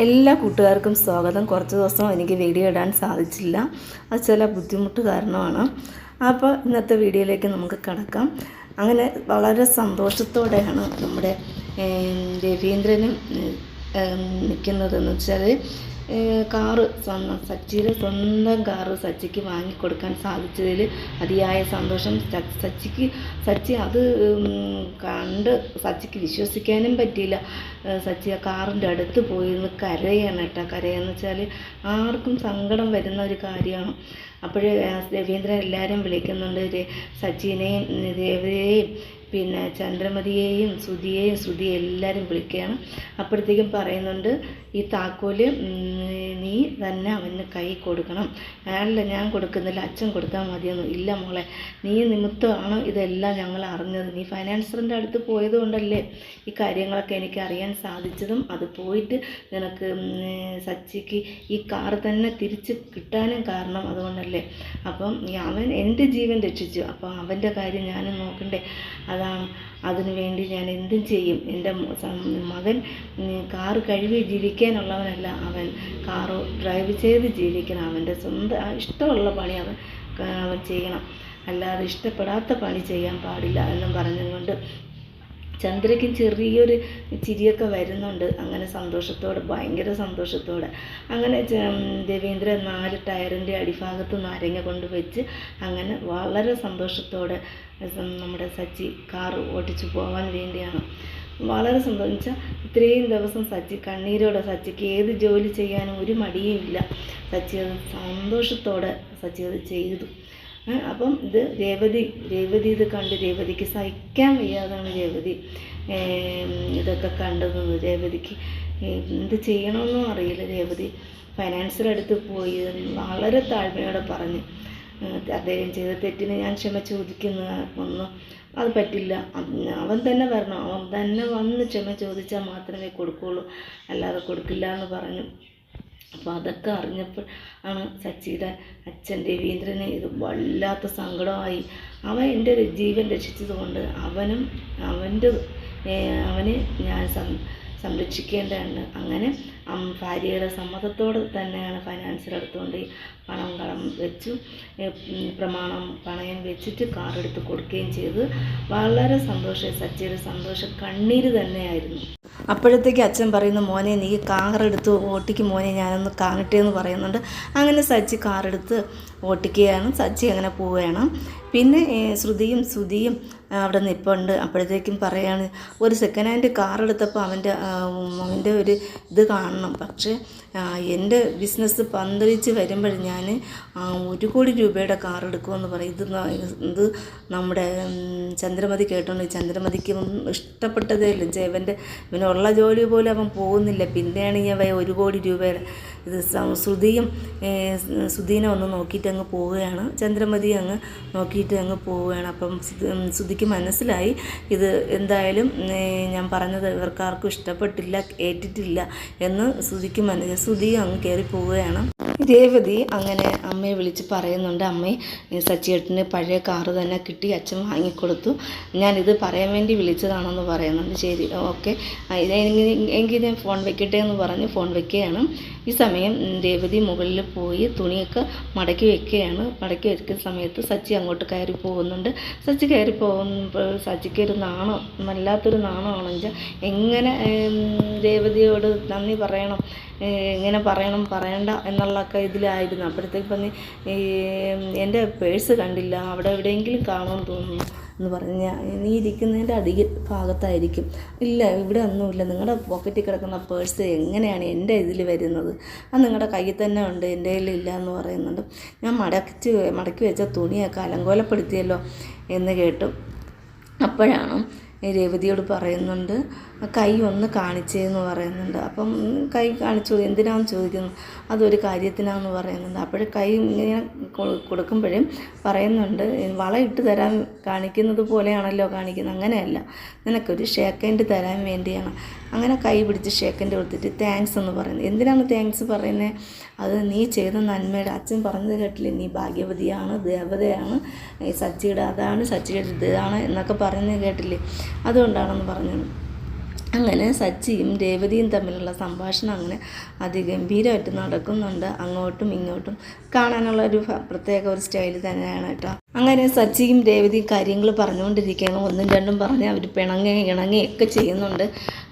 എല്ലാ കൂട്ടുകാർക്കും സ്വാഗതം. കുറച്ച് ദിവസം എനിക്ക് വീഡിയോ ഇടാൻ സാധിച്ചില്ല. അത് ചില ബുദ്ധിമുട്ട് കാരണമാണ്. അപ്പോൾ ഇന്നത്തെ വീഡിയോയിലേക്ക് നമുക്ക് കടക്കാം. അങ്ങനെ വളരെ സന്തോഷത്തോടെയാണ് നമ്മുടെ രവീന്ദ്രനും നിൽക്കുന്നതെന്ന് വെച്ചാൽ കാറ് സ്വന്തം സച്ചിയുടെ സ്വന്തം കാറ് സച്ചിക്ക് വാങ്ങിക്കൊടുക്കാൻ സാധിച്ചതിൽ അതിയായ സന്തോഷം. സച്ചിക്ക് സച്ചി അത് കണ്ട് സച്ചിക്ക് വിശ്വസിക്കാനും പറ്റിയില്ല. സച്ചി ആ കാറിന്റെ അടുത്ത് പോയിരുന്ന് കരയാണ് കേട്ടോ. കരയെന്ന് വെച്ചാൽ ആർക്കും സങ്കടം വരുന്ന ഒരു കാര്യമാണ്. അപ്പോഴേ രവീന്ദ്രൻ എല്ലാവരും വിളിക്കുന്നുണ്ട്. സച്ചിനെയും രേവതിയെയും പിന്നെ ചന്ദ്രമതിയെയും സുധിയെയും ശ്രുതി എല്ലാവരും വിളിക്കുകയാണ്. അപ്പോഴത്തേക്കും പറയുന്നുണ്ട് ഈ താക്കോൽ നീ തന്നെ അവന് കൈ കൊടുക്കണം. അയാളല്ല ഞാൻ കൊടുക്കുന്നില്ല. അച്ഛൻ കൊടുത്താൽ മതിയെന്നു. ഇല്ല മോളെ നീ നിമിത്തമാണ് ഇതെല്ലാം ഞങ്ങൾ അറിഞ്ഞത്? നീ ഫൈനാൻസറിന്റെ അടുത്ത് പോയതുകൊണ്ടല്ലേ ഈ കാര്യങ്ങളൊക്കെ എനിക്ക് അറിയാൻ സാധിച്ചതും? അത് പോയിട്ട് നിനക്ക് സച്ചിക്ക് ഈ കാർ തന്നെ തിരിച്ച് കിട്ടാനും കാരണം അതുകൊണ്ടല്ലേ? അപ്പം അവൻ എന്റെ ജീവൻ രക്ഷിച്ചു. അപ്പം അവന്റെ കാര്യം ഞാനും നോക്കണ്ടേ? അതാണ് അതിനു വേണ്ടി ഞാൻ എന്തും ചെയ്യും. എന്റെ മകൻ കാറ് കഴുകി ജീവിക്കാനുള്ളവനല്ല അവൻ. കാറ് ഡ്രൈവ് ചെയ്ത് ജീവിക്കണം. അവന്റെ സ്വന്തം ഇഷ്ടമുള്ള പണി അവൻ അവൻ ചെയ്യണം. അല്ലാതെ ഇഷ്ടപ്പെടാത്ത പണി ചെയ്യാൻ പാടില്ല എന്നും പറഞ്ഞുകൊണ്ട് ചന്ദ്രയ്ക്ക് ചെറിയൊരു ചിരിയൊക്കെ വരുന്നുണ്ട്. അങ്ങനെ സന്തോഷത്തോടെ ഭയങ്കര സന്തോഷത്തോടെ. അങ്ങനെ രവീന്ദ്രൻ നാല് ടയറിന്റെ അടിഭാഗത്ത് നാരങ്ങ കൊണ്ട് വെച്ച് അങ്ങനെ വളരെ സന്തോഷത്തോടെ നമ്മുടെ സച്ചി കാർ ഓടിച്ചു പോകാൻ വേണ്ടിയാണ്. വളരെ സന്തോഷം വെച്ചാൽ ഇത്രയും ദിവസം സച്ചി കണ്ണീരോടെ സച്ചിക്ക് ഏത് ജോലി ചെയ്യാനും ഒരു മടിയും ഇല്ല. സച്ചി അത് സന്തോഷത്തോടെ സച്ചി അത് ചെയ്തു. അപ്പം ഇത് രേവതി രേവതി ഇത് കണ്ട് രേവതിക്ക് സഹിക്കാൻ വയ്യാതാണ് രേവതി. ഇതൊക്കെ കണ്ടത് രേവതിക്ക്. എന്ത് ചെയ്യണമെന്നും അറിയില്ല രേവതി. ഫൈനാൻസറടുത്ത് പോയി. വളരെ താഴ്മയോടെ പറഞ്ഞ്. അദ്ദേഹം ചെയ്ത തെറ്റിന് ഞാൻ ക്ഷമ ചോദിക്കുന്ന ഒന്നും അത് പറ്റില്ല. അവൻ തന്നെ വരണം അവൻ തന്നെ വന്ന് ക്ഷമ ചോദിച്ചാൽ മാത്രമേ കൊടുക്കുകയുള്ളൂ അല്ലാതെ കൊടുക്കില്ല എന്ന് പറഞ്ഞു. അപ്പോൾ അതൊക്കെ അറിഞ്ഞപ്പോൾ ആണ് സച്ചിയുടെ അച്ഛൻ രവീന്ദ്രന് ഇത് വല്ലാത്ത സങ്കടമായി. അവൻ എന്റെ ജീവൻ രക്ഷിച്ചതുകൊണ്ട് അവനും അവന്റെ അവന് ഞാൻ സം സംരക്ഷിക്കേണ്ടതുണ്ട്. അങ്ങനെ ഭാര്യയുടെ സമ്മതത്തോട് തന്നെയാണ് ഫൈനാൻസർ എടുത്തുകൊണ്ട് പണം കടം വെച്ചു പ്രമാണം പണയം വെച്ചിട്ട് കാർ എടുത്ത് കൊടുക്കുകയും ചെയ്ത് വളരെ സന്തോഷം സച്ചിയുടെ സന്തോഷം കണ്ണീര് തന്നെയായിരുന്നു. അപ്പോഴത്തേക്ക് അച്ഛൻ പറയുന്നു മോനെ നീ കാറെടുത്ത് ഓട്ടിക്ക് മോനെ ഞാനൊന്ന് കാണട്ടെ എന്ന് പറയുന്നുണ്ട്. അങ്ങനെ സച്ചി കാറെടുത്ത് ഓട്ടിക്കുകയാണ് സച്ചി അങ്ങനെ പോവുകയാണ്. പിന്നെ ശ്രുതിയും ശ്രുതിയും അവിടെ നിൽപ്പുണ്ട് അപ്പോഴത്തേക്കും പറയാണ് ഒരു സെക്കൻഡ് ഹാൻഡ് കാർ എടുത്തപ്പോൾ അവന്റെ അവന്റെ ഒരു ഇത് കാണണം. പക്ഷേ എന്റെ ബിസിനസ് പന്തലിച്ച് വരുമ്പോൾ ഞാൻ ഒരു കോടി രൂപയുടെ കാർ എടുക്കുമെന്ന് പറയും. ഇത് നമ്മുടെ ചന്ദ്രമതി കേട്ടോണ്ട്. ചന്ദ്രമതിക്ക് ഇഷ്ടപ്പെട്ടതേ ഇല്ല. ഇവന്റെ ഇവനുള്ള ജോലി പോലും അവൻ പോകുന്നില്ല. പിന്നെയാണ് ഞാൻ വേ- ഒരു കോടി രൂപയുടെ ഇത് ശ്രുതിയും സുധീനെ ഒന്ന് നോക്കിയിട്ട് അങ്ങ് പോവുകയാണ്. ചന്ദ്രമതി അങ്ങ് നോക്കിയിട്ട് അങ്ങ് പോവുകയാണ്. അപ്പം ശ്രു- ശ്രുതിക്ക് മനസ്സിലായി. ഇത് എന്തായാലും ഞാൻ പറഞ്ഞത് ഇവർക്കാർക്കും ഇഷ്ടപ്പെട്ടില്ല ഏറ്റിട്ടില്ല എന്ന് ശ്രുതിക്ക് മനസ്സിലായി ശ്രുതി അങ്ങ് കയറി പോവുകയാണ് രേവതി അങ്ങനെ അമ്മയെ വിളിച്ച് പറയുന്നുണ്ട് അമ്മേ സച്ചിയേട്ടന് പഴയ കാറ് തന്നെ കിട്ടി അച്ഛൻ വാങ്ങിക്കൊടുത്തു. ഞാനിത് പറയാൻ വേണ്ടി വിളിച്ചതാണെന്ന് പറയുന്നുണ്ട്. ശരി ഓക്കെ. എങ്കിൽ ഞാൻ ഫോൺ വെക്കട്ടെ എന്ന് പറഞ്ഞ് ഫോൺ വെക്കുകയാണ്. ഈ സമയം രേവതി മുകളിൽ പോയി തുണിയൊക്കെ മടക്കി വെക്കുകയാണ്. മടക്കി വെക്കുന്ന സമയത്ത് സച്ചി അങ്ങോട്ട് കയറി പോകുന്നുണ്ട്. സച്ചി കയറി പോകുമ്പോൾ സച്ചിക്ക് ഒരു നാണം വല്ലാത്തൊരു നാണമാണെന്ന് വെച്ചാൽ എങ്ങനെ രേവതിയോട് നന്ദി പറയണം? എങ്ങനെ പറയണം പറയണ്ട എന്നുള്ളൊക്കെ ഇതിലായിരുന്നു. അപ്പോഴത്തേക്ക് പറഞ്ഞ് ഈ എന്റെ പേഴ്സ് കണ്ടില്ല. അവിടെ എവിടെയെങ്കിലും കാണാൻ തോന്നുന്നു. എന്ന് പറഞ്ഞ നീ ഇരിക്കുന്നതിന്റെ അധിക ഭാഗത്തായിരിക്കും. ഇല്ല ഇവിടെ ഒന്നുമില്ല. നിങ്ങളുടെ പോക്കറ്റിൽ കിടക്കുന്ന പേഴ്സ് എങ്ങനെയാണ് എന്റെ ഇതിൽ വരുന്നത്? അത് നിങ്ങളുടെ കയ്യിൽ തന്നെ ഉണ്ട്. എന്റെ കയ്യിലില്ല എന്ന് പറയുന്നുണ്ട്. ഞാൻ മടക്കി മടക്കി വെച്ച തുണിയൊക്കെ അലങ്കോലപ്പെടുത്തിയല്ലോ എന്ന് കേട്ടു. അപ്പോഴാണ് രേവതിയോട് പറയുന്നുണ്ട് കൈ ഒന്ന് കാണിച്ചേന്ന് പറയുന്നുണ്ട്. അപ്പം കൈ കാണിച്ചു എന്തിനാന്ന് ചോദിക്കുന്നു? അതൊരു കാര്യത്തിനാണെന്ന് പറയുന്നുണ്ട്. അപ്പോഴേ കൈ ഇങ്ങനെ കൊടുക്കുമ്പോഴും പറയുന്നുണ്ട് വള ഇട്ട് തരാൻ കാണിക്കുന്നത് പോലെയാണല്ലോ കാണിക്കുന്നത്. അങ്ങനെയല്ല നിനക്കൊരു ഷേക്കൻഡ് തരാൻ വേണ്ടിയാണ്. അങ്ങനെ കൈ പിടിച്ച് ഷേക്കൻഡ് കൊടുത്തിട്ട് താങ്ക്സ് എന്ന് പറയുന്നത് എന്തിനാണ് താങ്ക്സ് പറയുന്നത് അത് നീ ചെയ്ത നന്മയുടെ അച്ഛൻ പറഞ്ഞത് കേട്ടില്ലേ? നീ ഭാഗ്യവതിയാണ് ദേവതയാണ് സച്ചിയുടെ അതാണ് സച്ചിയുടെ ഇതാണ് എന്നൊക്കെ പറയുന്നത് കേട്ടില്ലേ? അതുകൊണ്ടാണെന്ന് പറഞ്ഞത്. അങ്ങനെ സച്ചിയും രേവതിയും തമ്മിലുള്ള സംഭാഷണം അങ്ങനെ അതിഗംഭീരമായിട്ട് നടക്കുന്നുണ്ട്. അങ്ങോട്ടും ഇങ്ങോട്ടും കാണാനുള്ള ഒരു പ്രത്യേക ഒരു സ്റ്റൈൽ തന്നെയാണ് കേട്ടോ. അങ്ങനെ സച്ചിയും രേവതിയും കാര്യങ്ങൾ പറഞ്ഞുകൊണ്ടിരിക്കുകയാണ്. ഒന്നും രണ്ടും പറഞ്ഞ് അവർ പിണങ്ങി ഇണങ്ങി ഒക്കെ ചെയ്യുന്നുണ്ട്.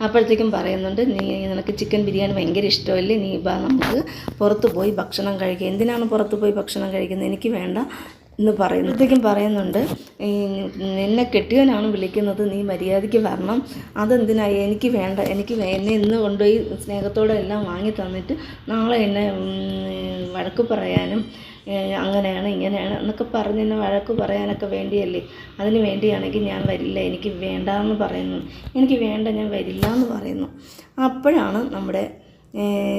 അപ്പോഴത്തേക്കും പറയുന്നുണ്ട് നീ നിനക്ക് ചിക്കൻ ബിരിയാണി ഭയങ്കര ഇഷ്ടമല്ലേ? നീ നമുക്ക് പുറത്ത് പോയി ഭക്ഷണം കഴിക്കുക എന്തിനാണ് പുറത്ത് പോയി ഭക്ഷണം കഴിക്കുന്നത്? എനിക്ക് വേണ്ട. എന്ന് പറയുന്നപ്പോഴത്തേക്കും പറയുന്നുണ്ട്. നിന്നെ കെട്ടിയവനാണ് വിളിക്കുന്നത്. നീ മര്യാദയ്ക്ക് വരണം. അതെന്തിനാ? എനിക്ക് വേണ്ട. എനിക്ക് എന്നെ ഇന്ന് കൊണ്ടുപോയി സ്നേഹത്തോടെ എല്ലാം വാങ്ങി തന്നിട്ട് നാളെ എന്നെ വഴക്ക് പറയാനും അങ്ങനെയാണ് ഇങ്ങനെയാണ് എന്നൊക്കെ പറഞ്ഞ് എന്നെ വഴക്ക് പറയാനൊക്കെ വേണ്ടിയല്ലേ? അതിന് വേണ്ടിയാണെങ്കിൽ ഞാൻ വരില്ല. എനിക്ക് വേണ്ട എന്ന് പറയുന്നു. എനിക്ക് വേണ്ട ഞാൻ വരില്ല എന്ന് പറയുന്നു. അപ്പോഴാണ് നമ്മുടെ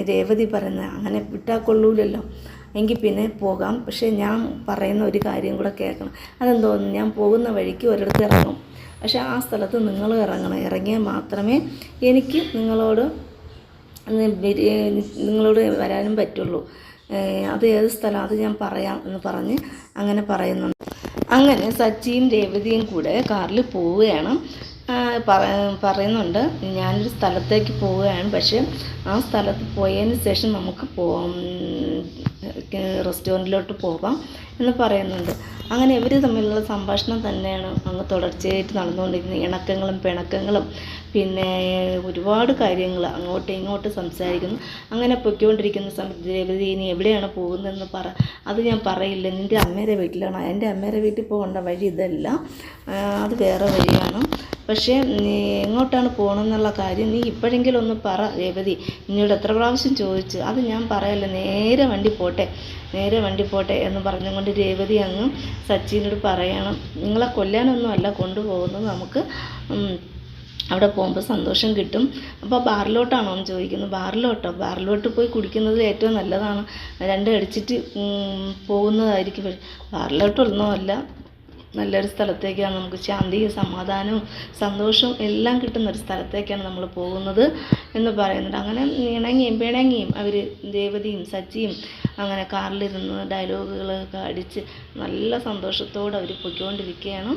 രേവതി പറയുന്നത്. അങ്ങനെ വിട്ടാൽ കൊള്ളൂലല്ലോ എങ്കിൽ പിന്നെ പോകാം. പക്ഷേ ഞാൻ പറയുന്ന ഒരു കാര്യം കൂടെ കേൾക്കണം. അതെന്തോന്നു ഞാൻ പോകുന്ന വഴിക്ക് ഒരിടത്ത് ഇറങ്ങും. പക്ഷേ ആ സ്ഥലത്ത് നിങ്ങൾ ഇറങ്ങണം. ഇറങ്ങിയാൽ മാത്രമേ എനിക്ക് നിങ്ങളോട് നിങ്ങളോട് വരാനും പറ്റുള്ളൂ. അത് ഏത് സ്ഥലം അത് ഞാൻ പറയാം എന്ന് പറഞ്ഞ് അങ്ങനെ പറയുന്നുണ്ട്. അങ്ങനെ സച്ചിയും രേവതിയും കൂടെ കാറിൽ പോവുകയാണ്. പറയുന്നുണ്ട്. ഞാനൊരു സ്ഥലത്തേക്ക് പോവുകയാണ്. പക്ഷേ ആ സ്ഥലത്ത് പോയതിന് ശേഷം നമുക്ക് റെസ്റ്റോറന്റിലോട്ട് പോകാം എന്ന് പറയുന്നുണ്ട്. അങ്ങനെ ഇവർ തമ്മിലുള്ള സംഭാഷണം തന്നെയാണ് അങ്ങ് തുടർച്ചയായിട്ട് നടന്നുകൊണ്ടിരിക്കുന്നത്. ഇണക്കങ്ങളും പിണക്കങ്ങളും പിന്നെ ഒരുപാട് കാര്യങ്ങൾ അങ്ങോട്ടും ഇങ്ങോട്ടും സംസാരിക്കുന്നു. അങ്ങനെ പൊയ്ക്കൊണ്ടിരിക്കുന്ന സമയത്ത് രേവതി ഇനി എവിടെയാണ് പോകുന്നതെന്ന് പറ അത് ഞാൻ പറയില്ല. നിന്റെ അമ്മയുടെ വീട്ടിലാണ്. എന്റെ അമ്മയുടെ വീട്ടിൽ പോകേണ്ട വഴി ഇതല്ല. അത് വേറെ വഴിയാണ്. പക്ഷേ നീ എങ്ങോട്ടാണ് പോകണമെന്നുള്ള കാര്യം നീ ഇപ്പോഴെങ്കിലും ഒന്ന് പറ രേവതി. നിന്നോട് എത്ര പ്രാവശ്യം ചോദിച്ചു? അത് ഞാൻ പറയല്ല. നേരെ വണ്ടി പോട്ടെ. നേരെ വണ്ടി പോട്ടെ എന്ന് പറഞ്ഞുകൊണ്ട് രേവതി അങ്ങ് സച്ചിനോട് പറയണം. നിങ്ങളെ കൊല്ലാനൊന്നും അല്ല കൊണ്ടുപോകുന്നത് നമുക്ക്. അവിടെ പോകുമ്പോൾ സന്തോഷം കിട്ടും. അപ്പോൾ ബാറിലോട്ടാണോ എന്ന് ചോദിക്കുന്നു. ബാറിലോട്ടോ? ബാറിലോട്ട് പോയി കുടിക്കുന്നത് ഏറ്റവും നല്ലതാണ്. രണ്ട് അടിച്ചിട്ട് പോകുന്നതായിരിക്കും. ബാറിലോട്ടൊന്നും അല്ല നല്ലൊരു സ്ഥലത്തേക്കാണ് നമുക്ക് ശാന്തിയും സമാധാനവും സന്തോഷവും എല്ലാം കിട്ടുന്നൊരു സ്ഥലത്തേക്കാണ് നമ്മൾ പോകുന്നത് എന്ന് പറയുന്നുണ്ട്. അങ്ങനെ ഇണങ്ങിയും പിണങ്ങിയും അവർ ദേവതയും സച്ചിയും അങ്ങനെ കാറിലിരുന്ന് ഡയലോഗുകളൊക്കെ അടിച്ച് നല്ല സന്തോഷത്തോടെ അവർ പൊയ്ക്കൊണ്ടിരിക്കുകയാണ്.